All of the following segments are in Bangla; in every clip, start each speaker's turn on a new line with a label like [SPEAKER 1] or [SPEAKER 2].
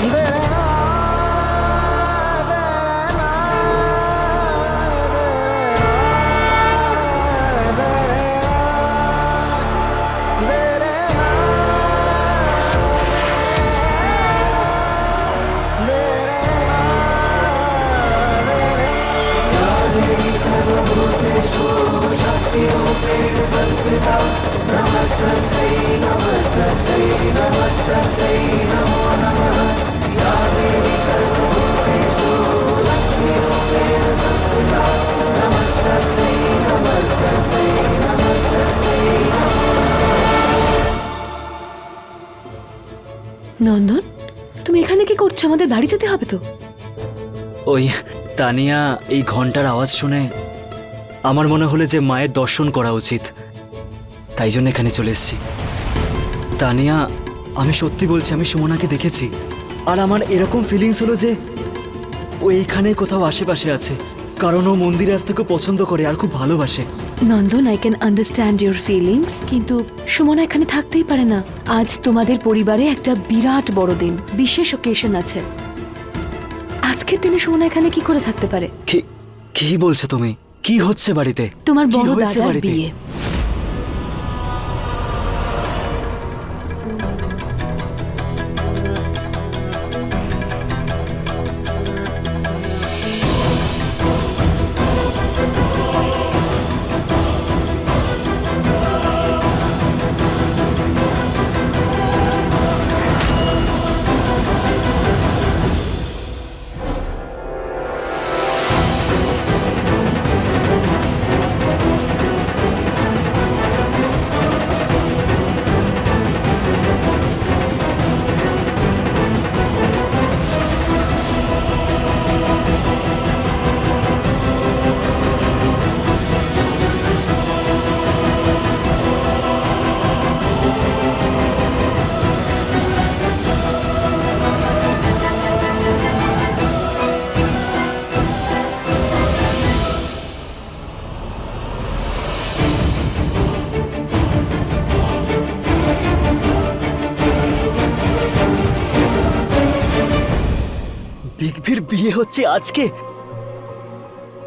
[SPEAKER 1] 你可以来
[SPEAKER 2] নন্দন, তুমি এখানে কি করছ? আমাদের বাড়ি যেতে হবে তো।
[SPEAKER 3] ওই তানিয়া, এই ঘণ্টার আওয়াজ শুনে আমার মনে হলো যে মায়ের দর্শন করা উচিত। তাই জন্য এখানে চলে এসেছি। তানিয়া, আমি সত্যি বলছি, আমি সুমনাকে দেখেছি। আর আমার এরকম ফিলিংস হলো যে ও এইখানে কোথাও আশেপাশে আছে। কারণ ও মন্দিরে আসতে খুব পছন্দ করে আর খুব ভালোবাসে।
[SPEAKER 2] Nandan I can understand your feelings কিন্তু সুমনা এখানে থাকতেই পারে না। আজ তোমাদের পরিবারে একটা বিরাট বড় দিন বিশেষ ওকেশন আছে। আজকের দিনে সুমনা এখানে কি করে থাকতে পারে?
[SPEAKER 3] কি কি বলছো তুমি? কি হচ্ছে বাড়িতে?
[SPEAKER 2] তোমার বড় দাদার? বিয়ে।
[SPEAKER 3] হচ্ছে আজকে?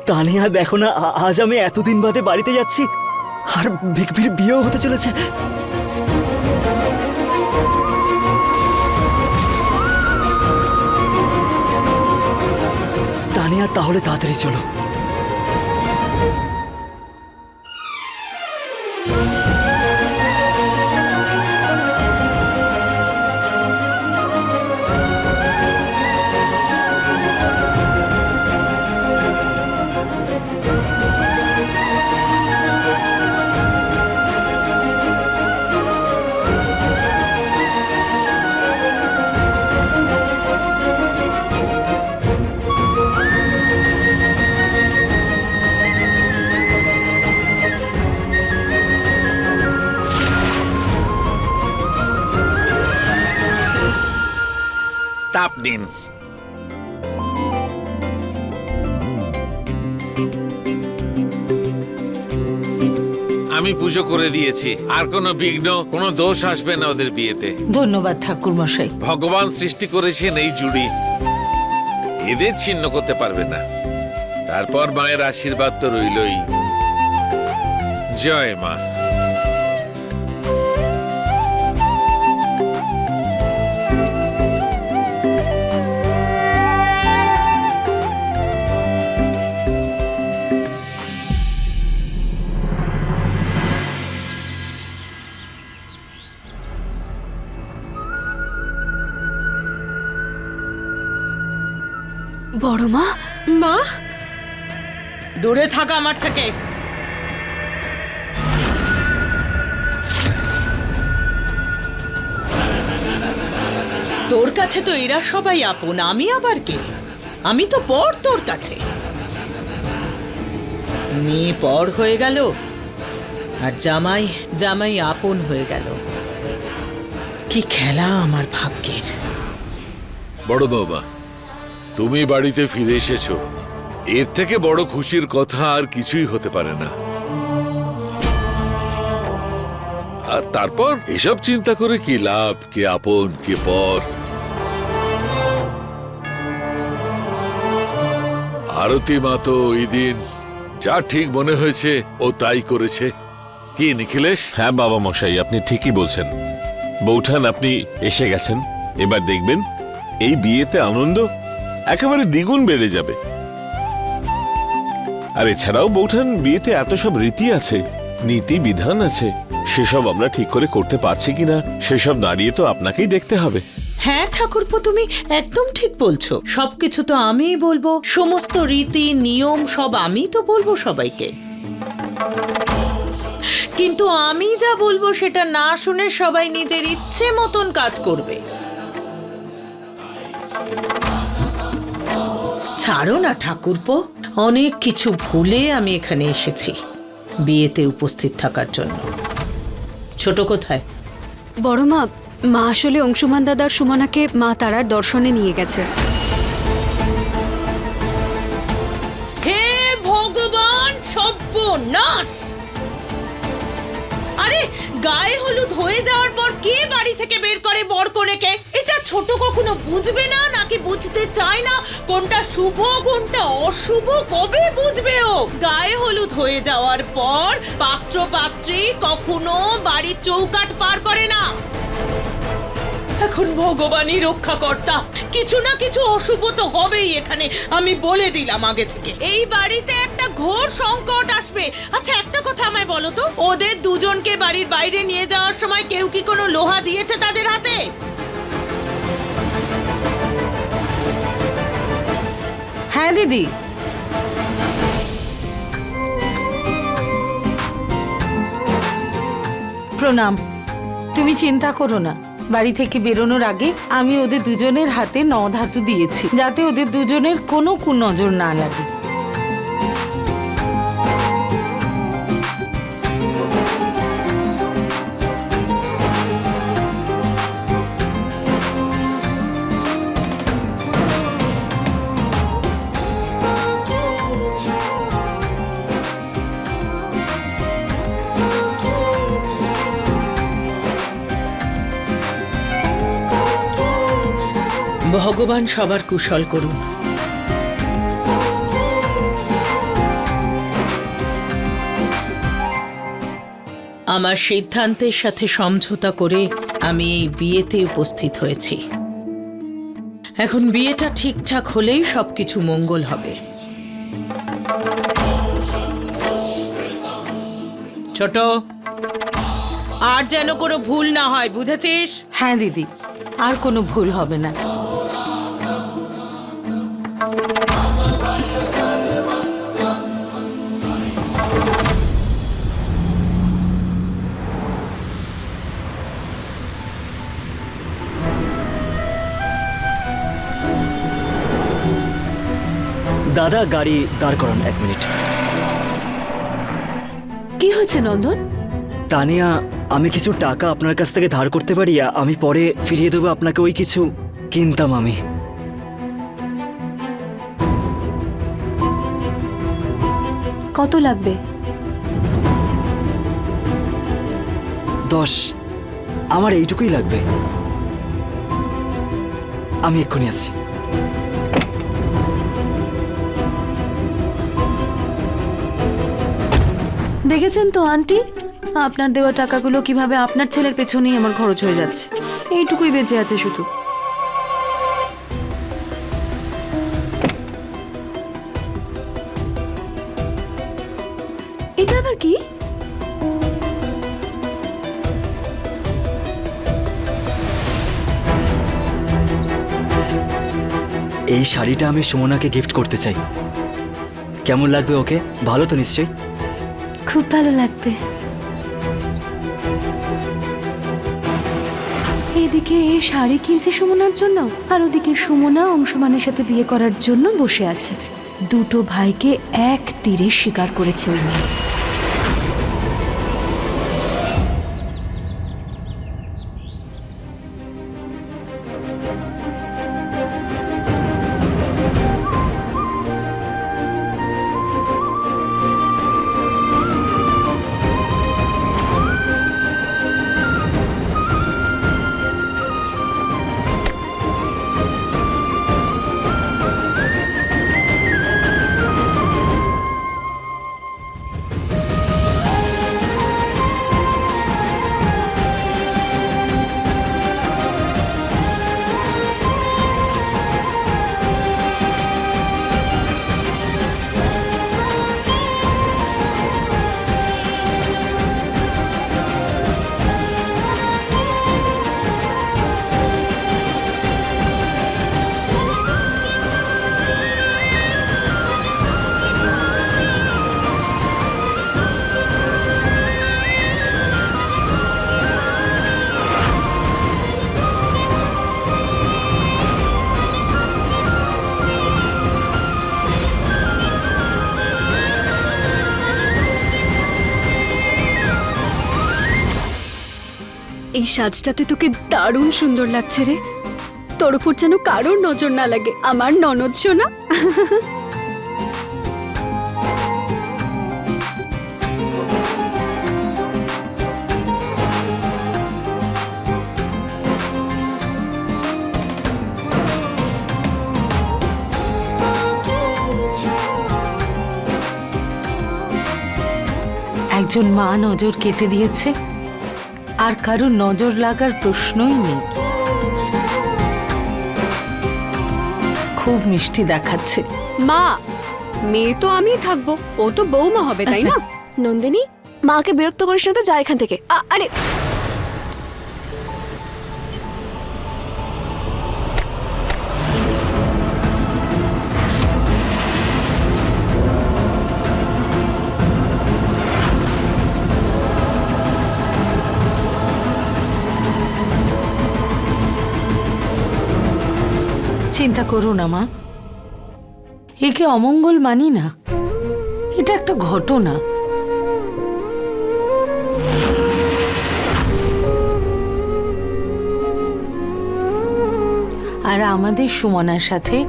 [SPEAKER 3] তানিয়া, দেখো না আজ আমি এতদিন বাদে বাড়িতে যাচ্ছি, আর ভিকভির বিয়েও হতে চলেছে। তানিয়া, তাহলে তাড়াতাড়ি চলো।
[SPEAKER 4] তাপ নিন আমি পুজো করে দিয়েছি। আর কোনো বিঘ্ন কোনো দোষ আসবে না ওদের বিয়েতে।
[SPEAKER 5] ধন্যবাদ ঠাকুর মশাই
[SPEAKER 4] ভগবান সৃষ্টি করেছেন এই জুড়ি। এদের ছিন্ন করতে পারবে না। তারপর মায়ের আশীর্বাদ তো রইলই। জয় মা।
[SPEAKER 2] বড় মা? মা
[SPEAKER 5] দূরে থাকা আমার থেকে। তোর কাছে তো এরা সবাই আপন আমি আবার কে? আমি তো পর তোর কাছে। মেয়ে পর হয়ে গেল আর জামাই জামাই আপন হয়ে গেল। কি খেলা আমার ভাগ্যের।
[SPEAKER 6] বড় বাবা তুমি বাড়িতে ফিরে এসেছ। এর থেকে বড় খুশির কথা আর কিছুই হতে পারে না। আর তারপর এসব চিন্তা করে কি লাভ, কে আপন, কে পর? আরতি মা তো ওই দিন যা ঠিক মনে হয়েছে, ও তাই করেছে। কি, নিখিলেশ?
[SPEAKER 7] হ্যাঁ বাবা মশাই, আপনি ঠিকই বলছেন। বৌঠান, আপনি এসে গেছেন। এবার দেখবেন, এই বিয়েতে আনন্দ একেবারে দ্বিগুণ বেড়ে যাবে। আর এছাড়াও বৌঠান, বিয়েতে এত সব রীতি আছে, নীতি বিধান আছে, সেসব আমরা ঠিক করে করতে পারছি কিনা, সেসব দাঁড়িয়ে তো আপনাকেই দেখতে হবে।
[SPEAKER 5] হ্যাঁ ঠাকুরপো, তুমি একদম ঠিক বলছো। সবকিছু তো আমিই বলব, সমস্ত রীতি, নিয়ম সব আমি তো বলব সবাইকে। কিন্তু আমি যা বলব সেটা না শুনে সবাই নিজের ইচ্ছে মতন কাজ করবে। ছাড়ো না ঠাকুরপো। অনেক কিছু ভুলে আমি এখানে এসেছি বিয়েতে উপস্থিত থাকার জন্য। ছোট কোথায়?
[SPEAKER 2] বড় মা মা আসলে অংশুমান দাদার সুমনাকে মা তারার দর্শনে নিয়ে গেছে।
[SPEAKER 5] হে ভগবান সর্বনাশ! আরে গায়ে হলুদ হয়ে যাওয়ার পর কে বাড়ি থেকে বের করে বর কনেকে এটা ছোট কখনো বুঝবে না নাকি বুঝতে চায় না? কোনটা শুভ, কোনটা অশুভ, কবে বুঝবে ও? গায়ে হলুদ হয়ে যাওয়ার পর পাত্র পাত্রী কখনো বাড়ির চৌকাট পার করে না। এখন ভগবানই রক্ষাকর্তা। কিছু না কিছু অশুভ তো হবেই এখানে, আমি বলে দিলাম আগে থেকে। এই বাড়িতে একটা ঘোর সংকট আসবে। আচ্ছা একটা কথা আমায় বলো তো, ওদের দুজনকে বাড়ির বাইরে নিয়ে যাওয়ার সময় কেউ কি কোনো লোহা দিয়েছে তাদের হাতে?
[SPEAKER 8] হ্যাঁ দিদি। প্রণাম, তুমি চিন্তা করো না। বাড়ি থেকে বেরোনোর আগে আমি ওদের দুজনের হাতে ন ধাতু দিয়েছি, যাতে ওদের দুজনের কোনো কুনজর না লাগে।
[SPEAKER 5] ভগবান সবার কুশল করুন। আমার সিদ্ধান্তের সাথে সমঝোতা করে আমি এই বিয়েতে উপস্থিত হয়েছি। এখন বিয়েটা ঠিকঠাক হলেই সবকিছু মঙ্গল হবে। ছোট, আর যেন কোনো ভুল না হয়, বুঝেছিস?
[SPEAKER 8] হ্যাঁ দিদি, আর কোনো ভুল হবে না।
[SPEAKER 3] দাদা গাড়ি দাঁড় করান এক মিনিট।
[SPEAKER 2] কি হয়েছে নন্দন?
[SPEAKER 3] তানিয়া আমি কিছু টাকা আপনার কাছ থেকে ধার করতে পারি আমি পরে ফিরিয়ে দেবো আপনাকে ওই কিছু কিনতাম আমি।
[SPEAKER 2] কত লাগবে?
[SPEAKER 3] দশ। আমার এইটুকুই লাগবে। আমি এক্ষুনি আসছি।
[SPEAKER 2] দেখেছেন তো, আন্টি? আপনার দেওয়া টাকাগুলো কীভাবে আপনার ছেলের পেছনেই আমার খরচ হয়ে যাচ্ছে? এইটুকুই বেঁচে আছে শুধু। এটা আবার কি?
[SPEAKER 3] এই শাড়িটা আমি সুমনাকে গিফট করতে চাই। কেমন লাগবে ওকে? ভালো তো নিশ্চয়ই।
[SPEAKER 2] খুব ভালো লাগবে। এদিকে এ শাড়ি কিনছে সুমনার জন্য, আর ওদিকে সুমনা অংশমানের সাথে বিয়ে করার জন্য বসে আছে। দুটো ভাইকে এক তীরে শিকার করেছে ওই মেয়ে।
[SPEAKER 9] এই সাজটাতে তোকে দারুণ সুন্দর লাগছে রে। তোর উপর যেন কারোর নজর না লাগে, আমার ননদ শোনা
[SPEAKER 8] একজন মা নজর কেটে দিয়েছে। আর কারও নজর লাগার প্রশ্নই নেই। খুব মিষ্টি দেখাচ্ছে।
[SPEAKER 9] মা মেয়ে তো আমি থাকব ও তো বৌমা হবে তাই না?
[SPEAKER 10] নন্দিনী মাকে বিরক্ত করিস না তো যা এখান থেকে।
[SPEAKER 9] আরে
[SPEAKER 8] চিন্তা করো না, মা। একে অমঙ্গল মানি না। এটা একটা ঘটনা। আর আমাদের সুমনার সাথে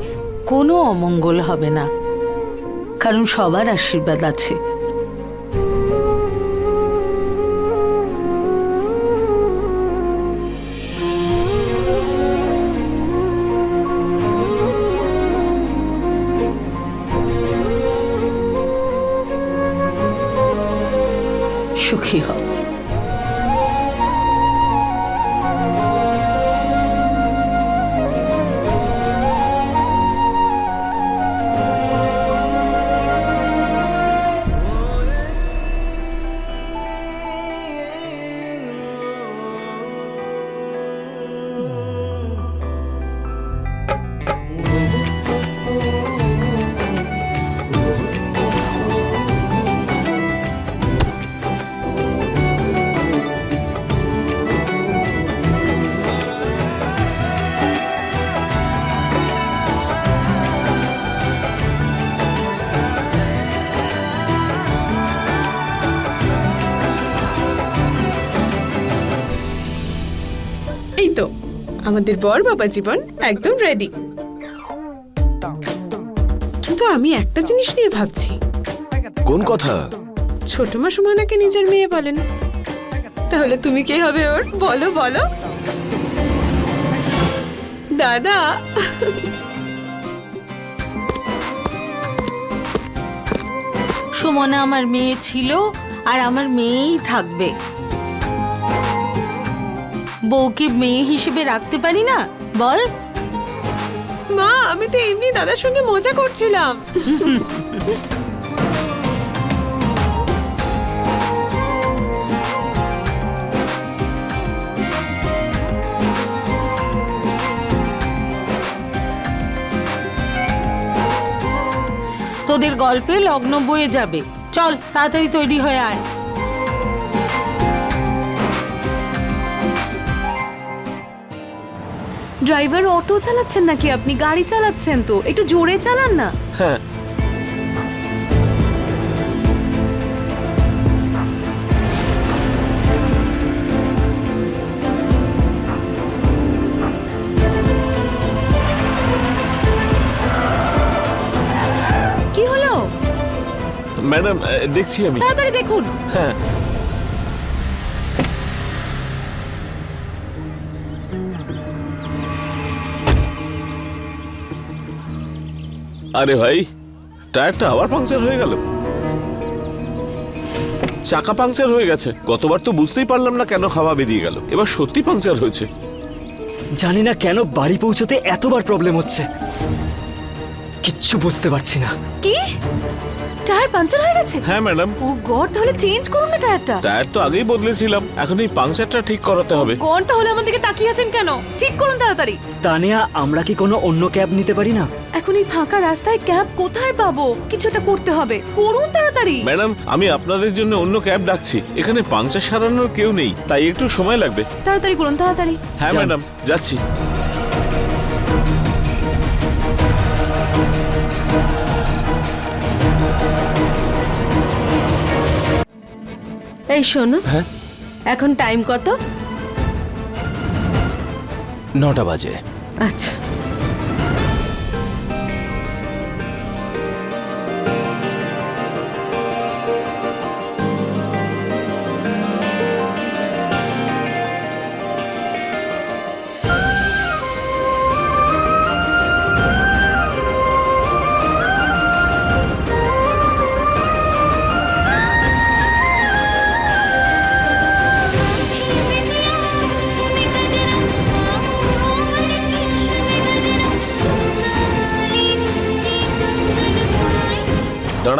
[SPEAKER 8] কোনো অমঙ্গল হবে না। কারণ সবার আশীর্বাদ আছে। সুখী হও।
[SPEAKER 11] আমাদের বর বাবা জীবন একদম রেডি কিন্তু আমি একটা জিনিস নিয়ে ভাবছি।
[SPEAKER 7] কোন কথা?
[SPEAKER 11] ছোট মা সুমনাকে নিজের মেয়ে বলেন। তাহলে তুমি কে হবে ওর? বলো বলো। দাদা।
[SPEAKER 8] সুমনা আমার মেয়ে ছিল আর আমার মেয়েই থাকবে। বউকে মেয়ে হিসেবে রাখতে পারি না? বল।
[SPEAKER 11] মা আমি তো এমনি দাদার সঙ্গে মজা করছিলাম।
[SPEAKER 8] তোদের গল্পে লগ্ন বয়ে যাবে। চল তাড়াতাড়ি তৈরি হয়ে আয়।
[SPEAKER 2] ড্রাইভার অটো চালাচ্ছেন নাকি আপনি? গাড়ি চালাচ্ছেন তো। একটু জোরে চালান না।
[SPEAKER 7] হ্যাঁ।
[SPEAKER 2] কি হলো?
[SPEAKER 7] ম্যাডাম দেখছি আমি।
[SPEAKER 2] তাড়াতাড়ি দেখুন।
[SPEAKER 7] হ্যাঁ। আরে ভাই টায়ারটা আবার পাংচার হয়ে গেল। চাকা পাংচার হয়ে গেছে। গতবার তো বুঝতেই পারলাম না কেন খাওয়া বেরিয়ে গেল। এবার সত্যি পাংচার হয়েছে।
[SPEAKER 3] জানি না কেন বাড়ি পৌঁছতে এতবার প্রবলেম হচ্ছে। কিচ্ছু বুঝতে পারছি না।
[SPEAKER 2] কি? টায়ার পাঞ্চার হয়ে গেছে?
[SPEAKER 7] হ্যাঁ ম্যাডাম।
[SPEAKER 2] ও গড তাহলে চেঞ্জ করুন না টায়ারটা।
[SPEAKER 7] টায়ার তো আগেই বদলেছিলাম। এখন এই পাংচারটা ঠিক করাতে হবে।
[SPEAKER 2] গড তাহলে আমার দিকে তাকিয়ে আছেন কেন? ঠিক করুন তাড়াতাড়ি।
[SPEAKER 3] তানিয়া আমরা কি কোনো অন্য ক্যাব নিতে পারি না?
[SPEAKER 2] এখন এই ফাঁকা রাস্তায় ক্যাব কোথায় পাবো? কিছু একটা করতে হবে। করুন তাড়াতাড়ি।
[SPEAKER 7] ম্যাডাম আমি আপনাদের জন্য অন্য ক্যাব ডাকছি। এখানে পাংচার সারানোর কেউ নেই তাই একটু সময় লাগবে।
[SPEAKER 2] তাড়াতাড়ি করুন তাড়াতাড়ি।
[SPEAKER 7] হ্যাঁ ম্যাডাম যাচ্ছি।
[SPEAKER 5] এই শোনো।
[SPEAKER 3] হ্যাঁ?
[SPEAKER 5] এখন টাইম কত?
[SPEAKER 3] নটা বাজে।
[SPEAKER 5] আচ্ছা।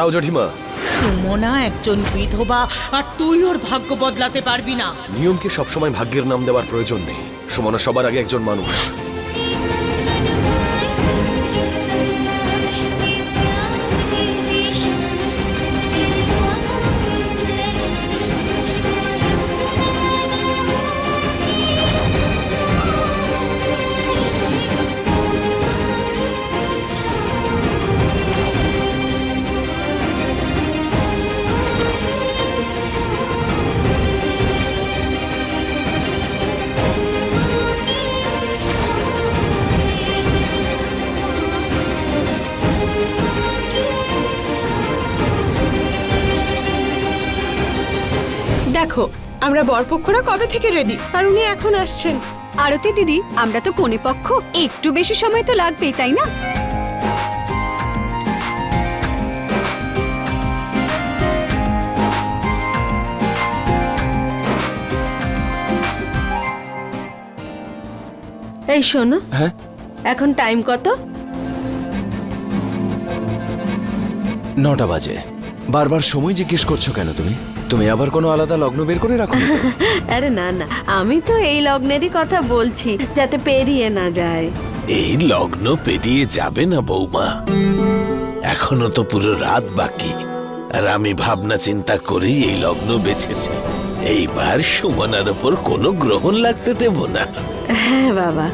[SPEAKER 12] দাঁড়াও জঠিমা।
[SPEAKER 5] সুমনা একজন বিধবা আর তুই ওর ভাগ্য বদলাতে পারবি না।
[SPEAKER 12] নিয়মকে সবসময় ভাগ্যের নাম দেওয়ার প্রয়োজন নেই। সুমনা সবার আগে একজন মানুষ।
[SPEAKER 11] আমরা বরপক্ষরা কবে থেকে রেডি আর উনি এখন আসছেন।
[SPEAKER 9] আরতি দিদি আমরা তো কোনে পক্ষ। একটু বেশি সময় তো লাগবেই তাই না?
[SPEAKER 5] এই শোনো
[SPEAKER 3] হ্যাঁ?
[SPEAKER 5] এখন টাইম কত?
[SPEAKER 1] নটা বাজে। বারবার সময় জিজ্ঞেস করছ কেন তুমি? তুমি আবার কোনো আলাদা লগ্ন বের করে রাখো
[SPEAKER 5] আরে না না আমি তো এই লগ্নেরই কথা বলছি যাতে পেরিয়ে না যায়।
[SPEAKER 7] এই লগ্ন পেরিয়ে যাবে না বৌমা। এখনও তো পুরো রাত বাকি আর আমি ভাবনা চিন্তা করেই এই লগ্ন বেছেছি। এইবার সুমনার ওপর কোনো গ্রহণ লাগতে দেব না।
[SPEAKER 5] হ্যাঁ বাবা।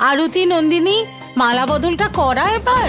[SPEAKER 8] আরতি নন্দিনী মালা বদলটা করা এবার?